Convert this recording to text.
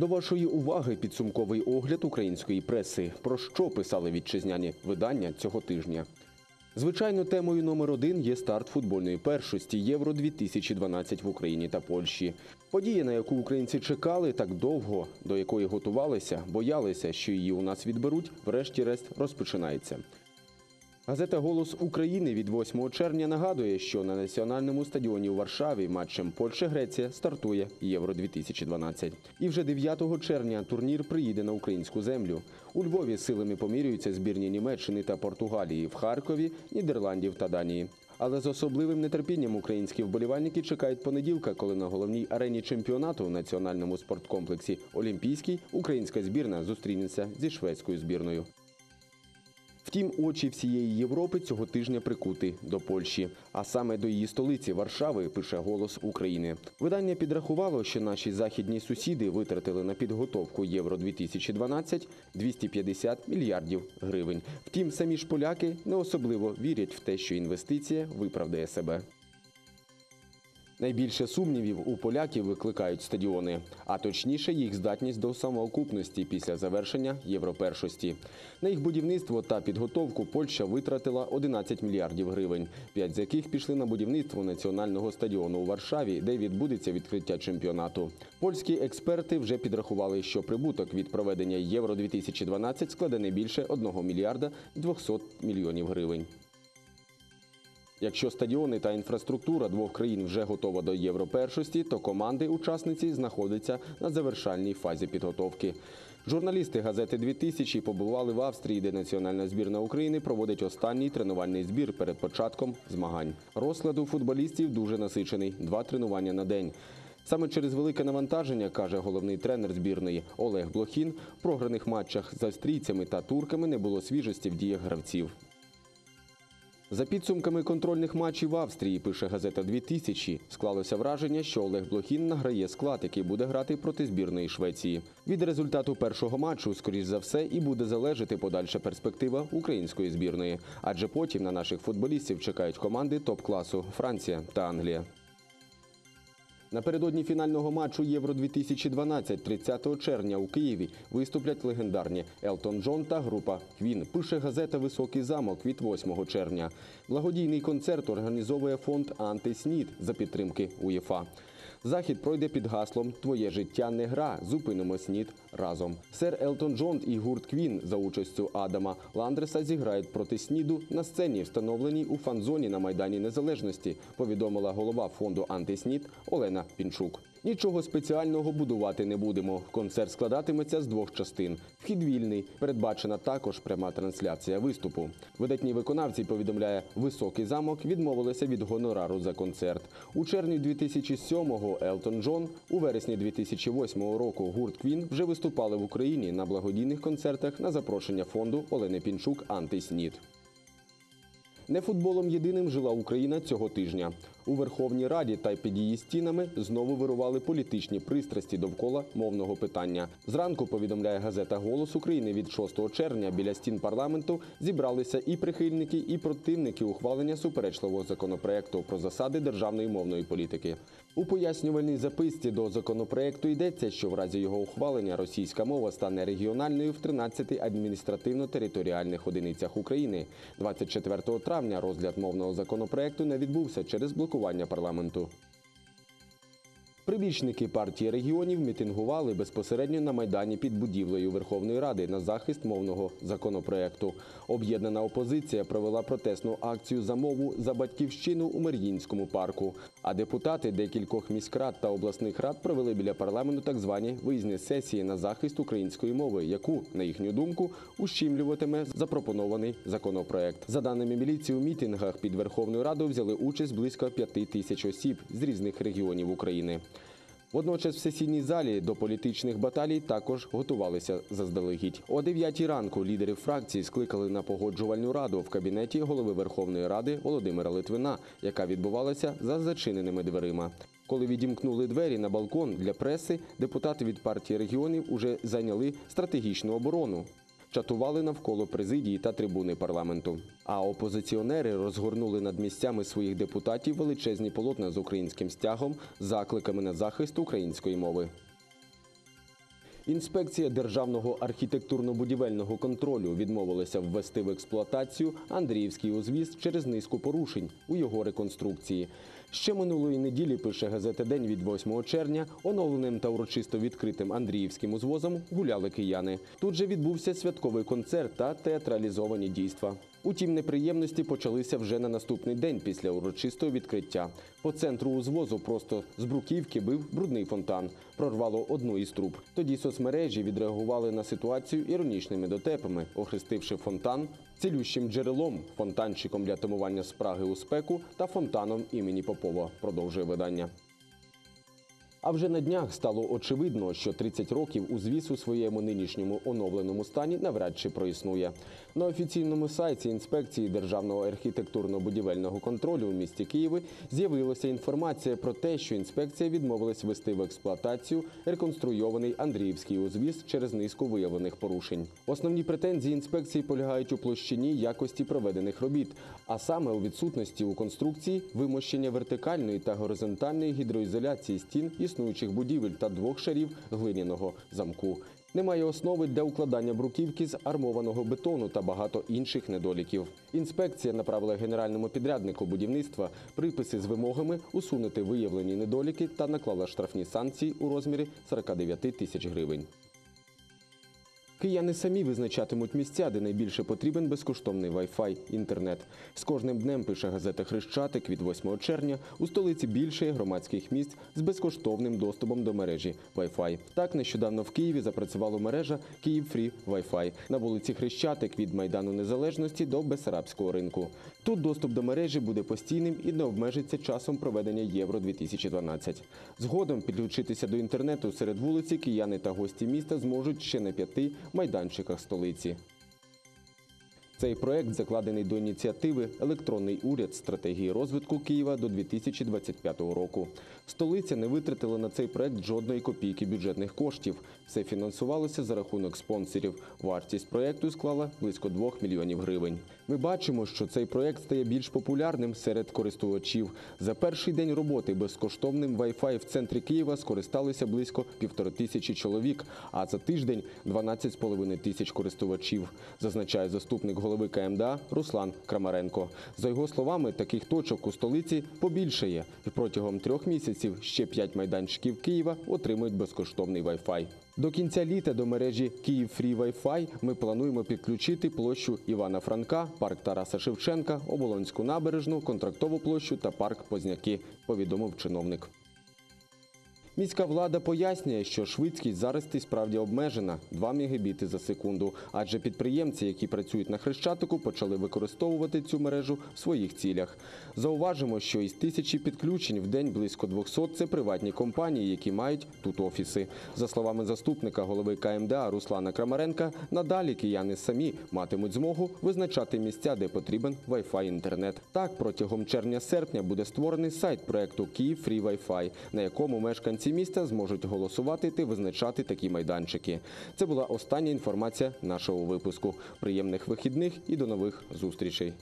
До вашої уваги підсумковий огляд української преси. Про що писали вітчизняні видання цього тижня? Звичайно, темою номер один є старт футбольної першості Євро 2012 в Україні та Польщі. Подія, на яку українці чекали так довго, до якої готувалися, боялися, що її у нас відберуть, врешті-решт розпочинається. Газета Голос України від 8 червня нагадує, що на національному стадіоні у Варшаві матчем Польща-Греція стартує Євро 2012. І вже 9 червня турнір приїде на українську землю. У Львові силами помірюються збірні Німеччини та Португалії, в Харкові, Нідерландів та Данії. Але з особливим нетерпінням українські вболівальники чекають понеділка, коли на головній арені чемпіонату у національному спорткомплексі Олімпійський українська збірна зустрінеться зі шведською збірною. Втім, очі всієї Європи цього тижня прикути до Польщі, а саме до її столиці Варшави, пише голос України. Видання підрахувало, що наші західні сусіди витратили на підготовку Євро 2012 250 мільярдів гривень. Втім, самі ж поляки не особливо вірять в те, що інвестиція виправдає себе. Найбільше сумнівів у поляків викликають стадіони, а точніше їх здатність до самоокупності після завершення європершості. На їх будівництво та підготовку Польща витратила 11 мільярдів гривень, п'ять з яких пішли на будівництво національного стадіону у Варшаві, де відбудеться відкриття чемпіонату. Польські експерти вже підрахували, що прибуток від проведення Євро 2012 складе не більше 1 мільярда 200 мільйонів гривень. Якщо стадіони та інфраструктура двох країн вже готова до європершості, то команди-учасниці знаходяться на завершальній фазі підготовки. Журналісти газети «2000» побували в Австрії, де національна збірна України проводить останній тренувальний збір перед початком змагань. Розклад у футболістів дуже насичений два тренування на день. Саме через велике навантаження, каже головний тренер збірної Олег Блохін, в програних матчах з австрійцями та турками не було свіжості в діях гравців. За підсумками контрольних матчів в Австрії, пише газета «2000», склалося враження, що Олег Блохін награє склад, який буде грати проти збірної Швеції. Від результату першого матчу, скоріш за все, і буде залежати подальша перспектива української збірної, адже потім на наших футболістів чекають команди топ-класу Франція та Англія. Напередодні фінального матчу Євро 2012 30 червня у Києві виступлять легендарні Елтон Джон та група Квін. Пише газета Високий замок від 8 червня. Благодійний концерт організовує фонд Антиснід за підтримки УЄФА. Захід пройде під гаслом Твоє життя не гра. Зупинимо снід разом. Сер Елтон Джон і гурт Квін за участю Адама Ландреса зіграють проти сніду на сцені, встановленій у фан-зоні на Майдані Незалежності. Повідомила голова фонду Антиснід Олена Пінчук. Нічого спеціального будувати не будемо. Концерт складатиметься з двох частин. Вхід вільний. Передбачена також пряма трансляція виступу. Видатні виконавці повідомляє Високий замок відмовилися від гонорару за концерт. У червні 2007-го Елтон Джон, у вересні 2008 року гурт Квін вже виступали в Україні на благодійних концертах на запрошення фонду Олени Пінчук Антиснід. Не футболом єдиним жила Україна цього тижня. У Верховній Раді та під її стінами знову вирували політичні пристрасті довкола мовного питання. Зранку повідомляє газета Голос України від 6 червня біля стін парламенту зібралися і прихильники, і противники ухвалення суперечливого законопроекту про засади державної мовної політики. У пояснювальній записці до законопроекту йдеться, що в разі його ухвалення російська мова стане регіональною в 13 адміністративно-територіальних одиницях України. 24 травня розгляд мовного законопроекту не відбувся через блокування парламенту. Прибічники партії регіонів мітингували безпосередньо на майдані під будівлею Верховної Ради на захист мовного законопроекту. Об'єднана опозиція провела протестну акцію за мову за батьківщину у Мар'їнському парку. А депутати декількох міськрад та обласних рад провели біля парламенту так звані виїзні сесії на захист української мови, яку, на їхню думку, ущімлюватиме запропонований законопроект. За даними міліції, у мітингах під Верховною Радою взяли участь близько п'яти тисяч осіб з різних регіонів України. Водночас в сесійній залі до політичних баталій також готувалися заздалегідь. О 9 ранку лідери фракції скликали на погоджувальну раду в кабінеті голови Верховної Ради Володимира Литвина, яка відбувалася за зачиненими дверима. Коли відімкнули двері на балкон для преси, депутати від партії регіонів уже зайняли стратегічну оборону. Чатували навколо президії та трибуни парламенту. А опозиціонери розгорнули над місцями своїх депутатів величезні полотна з українським стягом, закликами на захист української мови. Інспекція державного архітектурно-будівельного контролю відмовилася ввести в експлуатацію Андріївський узвіз через низку порушень у його реконструкції. Ще минулої неділі пише газета День від 8 червня. Оновленим та урочисто відкритим Андріївським узвозом гуляли кияни. Тут же відбувся святковий концерт та театралізовані дійства. Утім, неприємності почалися вже на наступний день після урочистого відкриття. По центру узвозу просто з бруківки бив брудний фонтан. Прорвало одну із труб. Тоді соцмережі відреагували на ситуацію іронічними дотепами, охрестивши фонтан цілющим джерелом, фонтанчиком для тамування спраги у спеку та фонтаном імені Попова. Продовжує видання. А вже на днях стало очевидно, що 30 років узвіз у своєму нинішньому оновленому стані навряд чи проіснує. На офіційному сайті інспекції Державного архітектурно-будівельного контролю у місті Києві з'явилася інформація про те, що інспекція відмовилась ввести в експлуатацію реконструйований Андріївський узвіз через низку виявлених порушень. Основні претензії інспекції полягають у площині якості проведених робіт, а саме у відсутності у конструкції вимощення вертикальної та горизонтальної гідроізоляції стін існуючих будівель та двох шарів глиняного замку. Немає основи для укладання бруківки з армованого бетону та багато інших недоліків. Інспекція направила генеральному підряднику будівництва приписи з вимогами усунути виявлені недоліки та наклала штрафні санкції у розмірі 49 тисяч гривень. Кияни самі визначатимуть місця, де найбільше потрібен безкоштовний Wi-Fi інтернет. З кожним днем пише газета Хрещатик від 8 червня у столиці більше громадських місць з безкоштовним доступом до мережі Wi-Fi. Так нещодавно в Києві запрацювала мережа Київ Фрі Wi-Fi на вулиці Хрещатик від Майдану Незалежності до Бесарабського ринку. Тут доступ до мережі буде постійним і не обмежиться часом проведення Євро 2012. Згодом підключитися до інтернету серед вулиці кияни та гості міста зможуть ще на п'яти майданчиках столиці. Цей проект закладений до ініціативи Електронний уряд стратегії розвитку Києва до 2025 року. Столиця не витратила на цей проект жодної копійки бюджетних коштів. Все фінансувалося за рахунок спонсорів. Вартість проекту склала близько 2 мільйонів гривень. Ми бачимо, що цей проект стає більш популярним серед користувачів. За перший день роботи безкоштовним Wi-Fi в центрі Києва скористалися близько півтори тисячі чоловік, а за тиждень 12,5 тисяч користувачів, зазначає заступник голови КМДА Руслан Крамаренко. За його словами, таких точок у столиці побільшає, протягом трьох місяців ще п'ять майданчиків Києва отримують безкоштовний Wi-Fi. До кінця літа до мережі Київ Фрі Wi-Fi ми плануємо підключити площу Івана Франка, парк Тараса Шевченка, Оболонську набережну, контрактову площу та парк Позняки, повідомив чиновник. Міська влада пояснює, що швидкість зараз і справді обмежена 2 мегабіти за секунду, адже підприємці, які працюють на Хрещатику, почали використовувати цю мережу в своїх цілях. Зауважимо, що із тисячі підключень в день близько 200 – це приватні компанії, які мають тут офіси. За словами заступника голови КМДА Руслана Крамаренка, надалі кияни самі матимуть змогу визначати місця, де потрібен Wi-Fi інтернет. Так, протягом червня-серпня буде створений сайт проекту Київ Фрі Wi-Fi, на якому мешканці міста зможуть голосувати та визначати такі майданчики. Це була остання інформація нашого випуску. Приємних вихідних і до нових зустрічей.